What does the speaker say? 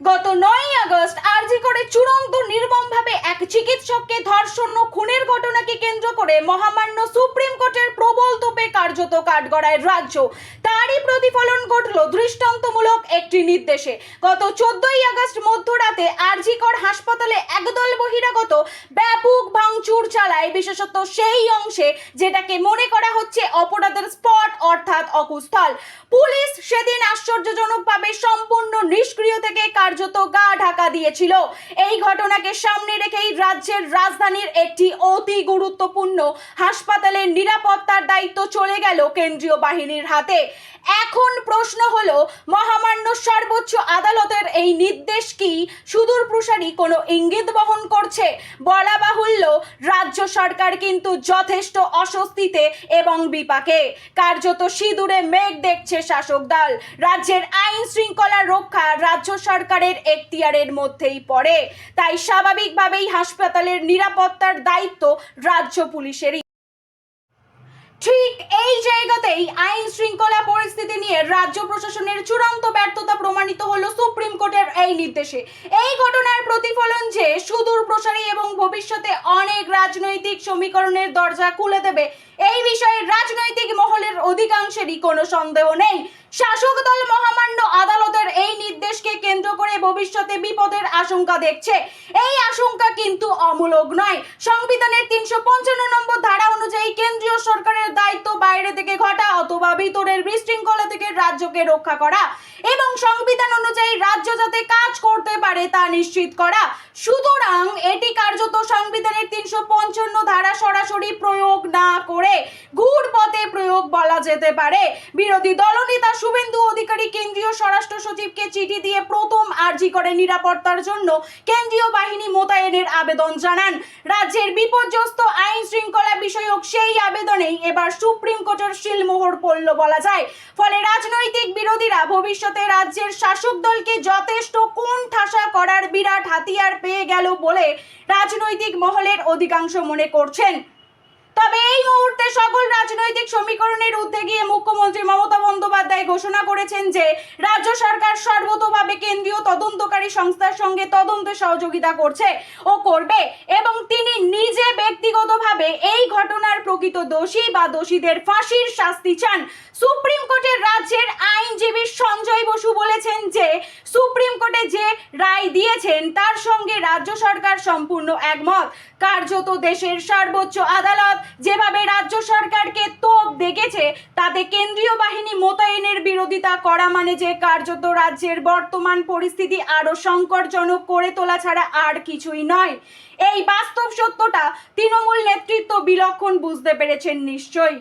গত নয় আগস্ট আরজি করে চূড়ান্ত নির্মমভাবে এক চিকিৎসককে ধর্ষণ খুনের ঘটনাকে কেন্দ্র করে মহামান্য সুপ্রিম কোর্টের প্রবল তোপে কার্যত কাঠগড়ায় রাজ্য। তারই প্রতিফলন ঘটল দৃষ্টান্তমূলক একটি নির্দেশে। গত চোদ্দই আগস্ট মধ্যরাতে আরজিকর হাসপাতালে একদল বহিরাগত ব্যাপক ভাঙচুর চালায়, বিশেষত সেই অংশে যেটাকে মনে করা হচ্ছে অপরাধের স্পট, অর্থাৎ অকুস্থল। পুলিশ সেদিন আশ্চর্যজনকভাবে সম্পূর্ণ নিষ্ক্রিয় থেকে কার্যত গা ঢাকা দিয়েছিল। এই ঘটনাকে সামনে রেখেই রাজ্যের রাজধানীর একটি অতি গুরুত্বপূর্ণ। হাসপাতালের নিরাপত্তার দায়িত্ব চলে গেল কেন্দ্রীয় বাহিনীর হাতে। এখন প্রশ্ন হলো, মহামান্য সর্বোচ্চ আদালতের এই নির্দেশ কি? সুদূর প্রসারী কোনো ইঙ্গিত বহন করছে? বলা বাহুল্য, রাজ্য সরকার কিন্তু যথেষ্ট অস্বস্তিতে এবং বিপাকে। কার্যত সিঁদুরে মেঘ দেখছে শাসক দল। রাজ্যের আইন শৃঙ্খলা রক্ষা রাজ্য সরকারের এখতিয়ারের মধ্যেই পড়ে। তাই স্বাভাবিকভাবেই হাসপাতালের নিরাপত্তার দায়িত্ব রাজ্য পুলিশেরই। ঠিক এই জায়গাতেই আইন শৃঙ্খলা পরিস্থিতি নিয়ে রাজ্য প্রশাসনের চূড়ান্ত ব্যর্থতা প্রমাণিত হলো সুপ্রিম কোর্টের এই নির্দেশে। এই ঘটনার প্রতিফলন যে সুদূর প্রসারী এবং ভবিষ্যতে অনেক রাজনৈতিক সমীকরণের দরজা খুলে দেবে, এই বিষয়ে রাজনৈতিক মহলের অধিকাংশেরই কোনো সন্দেহ নেই। শাসক দল মহামান্য আদালতের এই নির্দেশকে কেন্দ্র করে ভবিষ্যতে বিপদের আশঙ্কা দেখছে। এই আশঙ্কা কিন্তু অমূলক নয়। সংবিধানের তিনশো পঞ্চান্ন নম্বর ধারা অনুযায়ী কেন্দ্রীয় সরকারের দায়িত্ব বাইরে থেকে ঘটা অথবা ভিতরের বিশৃঙ্খলা থেকে রাজ্যকে রক্ষা করা এবং সংবিধান অনুযায়ী রাজ্য যাতে কাজ করতে পারে তা নিশ্চিত করা। সুতরাং এটি কার্যত সংবিধানের তিনশো পঞ্চান্ন ধারা সরাসরি প্রয়োগ করে ঘুর পথে প্রয়োগ বলা যেতে পারে। বিরোধী দলনেতা শুভেন্দু অধিকারী কেন্দ্রীয় স্বরাষ্ট্র সচিবকে চিঠি দিয়ে প্রথম আর্জি করে নিরাপত্তার জন্য কেন্দ্রীয় বাহিনী মোতায়েনের আবেদন জানান। রাজ্যের বিপর্যস্ত আইন শৃঙ্খলা বিষয়ক সেই আবেদনেই এবার সুপ্রিম কোর্টের শিলমোহর পড়ল বলা যায়। ফলে রাজনৈতিক বিরোধীরা ভবিষ্যতে রাজ্যের শাসক দলকে যথেষ্ট কোন ঠাসা করার বিরাট হাতিয়ার পেয়ে গেল বলে রাজনৈতিক মহলের অধিকাংশ মনে করছেন। সকল রাজনৈতিক সমীকরণের ঊর্ধ্বে গিয়ে মুখ্যমন্ত্রী মমতা বন্দ্যোপাধ্যায় ঘোষণা করেছেন যে, রাজ্য সরকার সর্বতোভাবে কেন্দ্রীয় তদন্তকারী সংস্থার সঙ্গে তদন্তে সহযোগিতা করছে ও করবে এবং তিনি নিজে ব্যক্তিগতভাবে এই ঘটনার প্রকৃত দোষী বা দোষীদের ফাঁসির শাস্তি চান। সুপ্রিম কোর্টের রাজ্যের আইনজীবী সঞ্জয় বসু বলেছেন যে, সুপ্রিম কোর্টে যে রায় দিয়েছেন, তার সঙ্গে রাজ্য সরকার সম্পূর্ণ একমত। কার্যত দেশের সর্বোচ্চ আদালত যেভাবে রাজ্য সরকারকে তোপ দেখেছে, তাতে কেন্দ্রীয় বাহিনী মোতায়েনের বিরোধিতা করা মানে যে কার্যত রাজ্যের বর্তমান পরিস্থিতি আরও সংকটজনক করে তোলা ছাড়া আর কিছুই নয়। এই বাস্তব সত্যটা তৃণমূল নেতৃত্ব বিলক্ষণ বুঝতে পেরেছেন নিশ্চয়ই।